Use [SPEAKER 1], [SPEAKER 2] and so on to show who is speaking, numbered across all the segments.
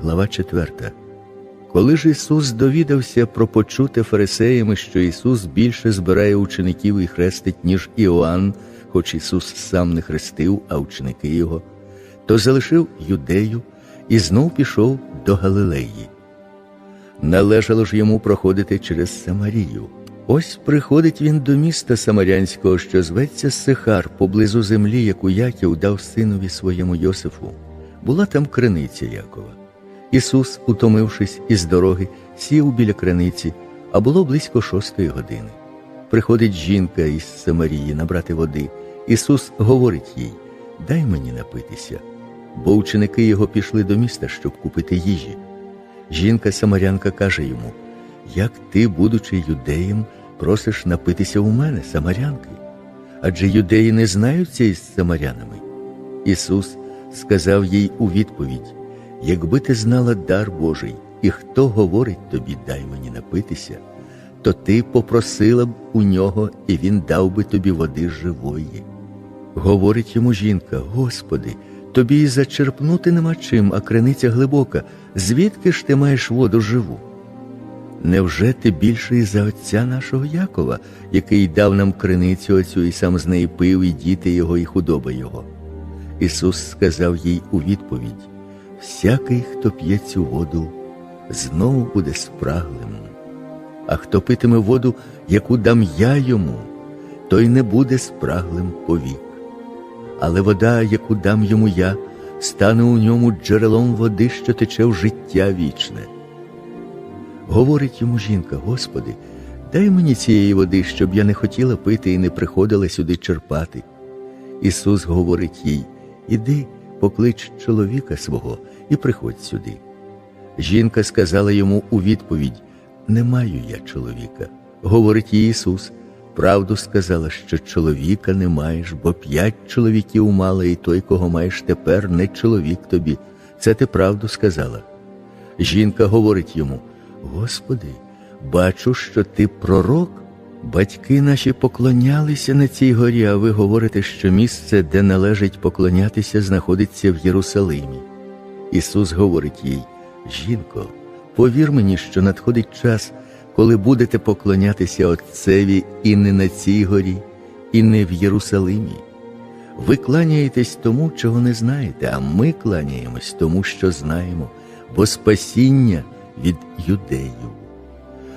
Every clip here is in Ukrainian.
[SPEAKER 1] глава 4. Коли ж Ісус довідався про почуте фарисеями, що Ісус більше збирає учеників і хрестить, ніж Іоанн, хоч Ісус сам не хрестив, а ученики Його, то залишив юдею і знов пішов до Галилеї. Належало ж йому проходити через Самарію. Ось приходить він до міста Самарянського, що зветься Сихар, поблизу землі, яку Яків дав синові своєму Йосифу. Була там криниця Якова. Ісус, утомившись із дороги, сів біля криниці, а було близько шостої години. Приходить жінка із Самарії набрати води. Ісус говорить їй: Дай мені напитися, бо ученики його пішли до міста, щоб купити їжі. Жінка Самарянка каже йому: Як ти, будучи юдеєм, просиш напитися у мене, Самарянки? Адже юдеї не знаються із самарянами. Ісус сказав їй у відповідь: Якби ти знала дар Божий, і хто говорить тобі, дай мені напитися, то ти попросила б у нього, і він дав би тобі води живої. Говорить йому жінка: Господи, тобі і зачерпнути нема чим, а криниця глибока. Звідки ж ти маєш воду живу? Невже ти більший за отця нашого Якова, який дав нам криницю оцю і сам з неї пив, і діти його, і худоба його? Ісус сказав їй у відповідь: Всякий, хто п'є цю воду, знову буде спраглим. А хто питиме воду, яку дам я йому, той не буде спраглим повік. Але вода, яку дам йому я, стане у ньому джерелом води, що тече в життя вічне. Говорить йому жінка: Господи, дай мені цієї води, щоб я не хотіла пити і не приходила сюди черпати. Ісус говорить їй: Іди, поклич чоловіка свого і приходь сюди. Жінка сказала йому у відповідь: Не маю я чоловіка. Говорить їй Ісус, правду сказала, що чоловіка не маєш, бо п'ять чоловіків мала, і той, кого маєш тепер, не чоловік тобі. Це ти правду сказала. Жінка говорить йому: Господи, бачу, що ти пророк. Батьки наші поклонялися на цій горі, а ви говорите, що місце, де належить поклонятися, знаходиться в Єрусалимі. Ісус говорить їй: Жінко, повір мені, що надходить час, коли будете поклонятися Отцеві і не на цій горі, і не в Єрусалимі. Ви кланяєтесь тому, чого не знаєте, а ми кланяємось тому, що знаємо, бо спасіння від юдеїв.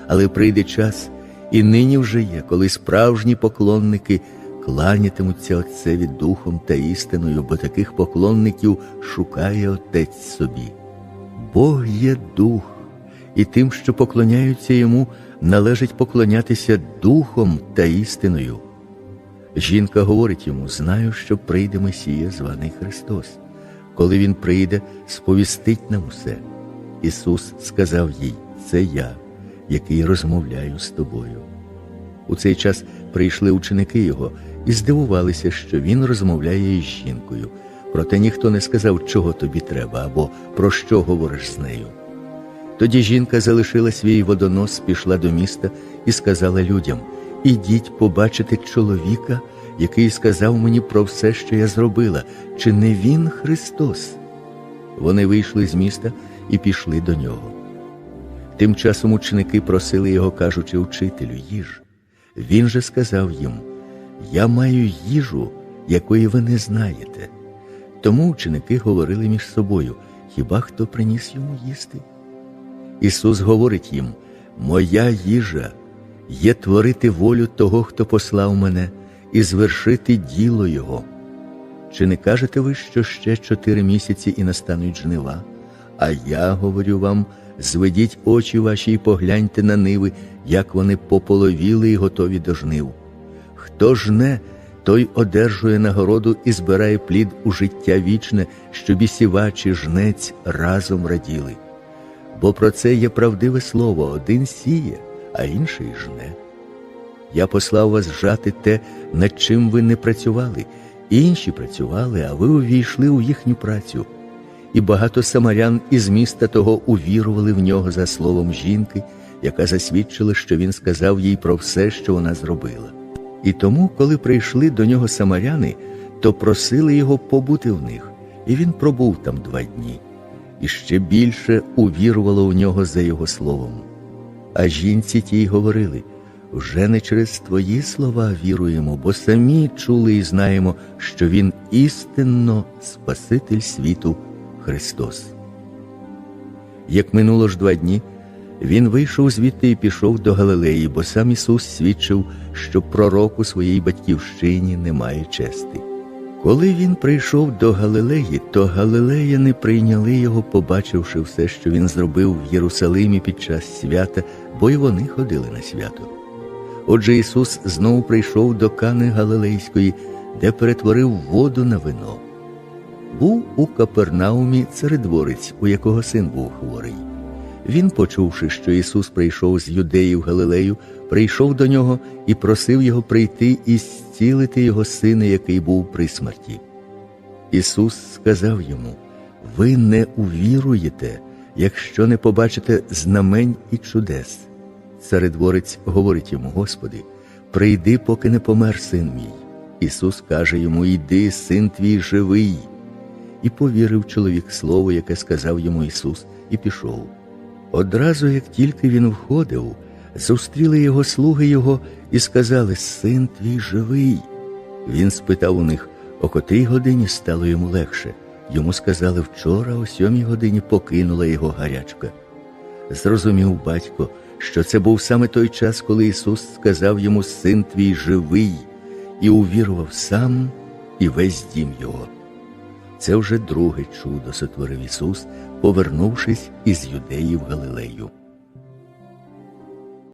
[SPEAKER 1] Але прийде час, і нині вже є, коли справжні поклонники кланятимуться Отцеві духом та істиною, бо таких поклонників шукає Отець собі. Бог є дух, і тим, що поклоняються йому, належить поклонятися духом та істиною. Жінка говорить йому: Знаю, що прийде Месія, званий Христос. Коли Він прийде, сповістить нам усе. Ісус сказав їй: Це я, який розмовляю з тобою. У цей час прийшли ученики Його і здивувалися, що Він розмовляє із жінкою. Проте ніхто не сказав, чого тобі треба або про що говориш з нею. Тоді жінка залишила свій водонос, пішла до міста і сказала людям: Ідіть побачити чоловіка, який сказав мені про все, що я зробила, чи не він Христос? Вони вийшли з міста і пішли до нього. Тим часом ученики просили його, кажучи, учителю, їж. Він же сказав їм: Я маю їжу, якої ви не знаєте. Тому ученики говорили між собою: хіба хто приніс йому їсти? Ісус говорить їм: Моя їжа є творити волю того, хто послав мене, і звершити діло Його. Чи не кажете ви, що ще чотири місяці і настануть жнива? А я говорю вам: зведіть очі ваші і погляньте на ниви, як вони пополовіли і готові до жнив. Хто жне, той одержує нагороду і збирає плід у життя вічне, щоб і сівач і жнець разом раділи. Бо про це є правдиве слово один сіє, а інший жне. Я послав вас жати те, над чим ви не працювали, інші працювали, а ви увійшли у їхню працю. І багато самарян із міста того увірували в нього за словом жінки, яка засвідчила, що він сказав їй про все, що вона зробила. І тому, коли прийшли до нього самаряни, то просили його побути в них, і він пробув там два дні. і ще більше увірувало в нього за його словом. А жінці тій говорили вже не через твої слова віруємо, бо самі чули і знаємо, що Він істинно Спаситель світу Христос. Як минуло ж два дні, він вийшов звідти і пішов до Галилеї, бо сам Ісус свідчив, що пророк у своїй батьківщині не має чести. Коли він прийшов до Галилеї, то галилеяни прийняли його, побачивши все, що він зробив в Єрусалимі під час свята, бо й вони ходили на свято. Отже, Ісус знову прийшов до Кани Галилейської, де перетворив воду на вино. Був у Капернаумі царедворець, у якого син був хворий. Він, почувши, що Ісус прийшов з юдеї в Галилею, прийшов до нього і просив його прийти і зцілити його сина, який був при смерті. Ісус сказав йому: Ви не увіруєте, якщо не побачите знамень і чудес. Царедворець говорить йому, Господи, прийди, поки не помер син мій. Ісус каже йому: Йди, син твій живий. І повірив чоловік слово, яке сказав йому Ісус, і пішов. Одразу, як тільки він входив, зустріли його слуги його і сказали: Син твій живий. Він спитав у них, о котрій годині стало йому легше. Йому сказали, вчора о сьомій годині покинула його гарячка. Зрозумів батько, що це був саме той час, коли Ісус сказав йому Син твій живий, і увірував сам і весь дім його. Це вже друге чудо сотворив Ісус, повернувшись із юдеї в Галилею.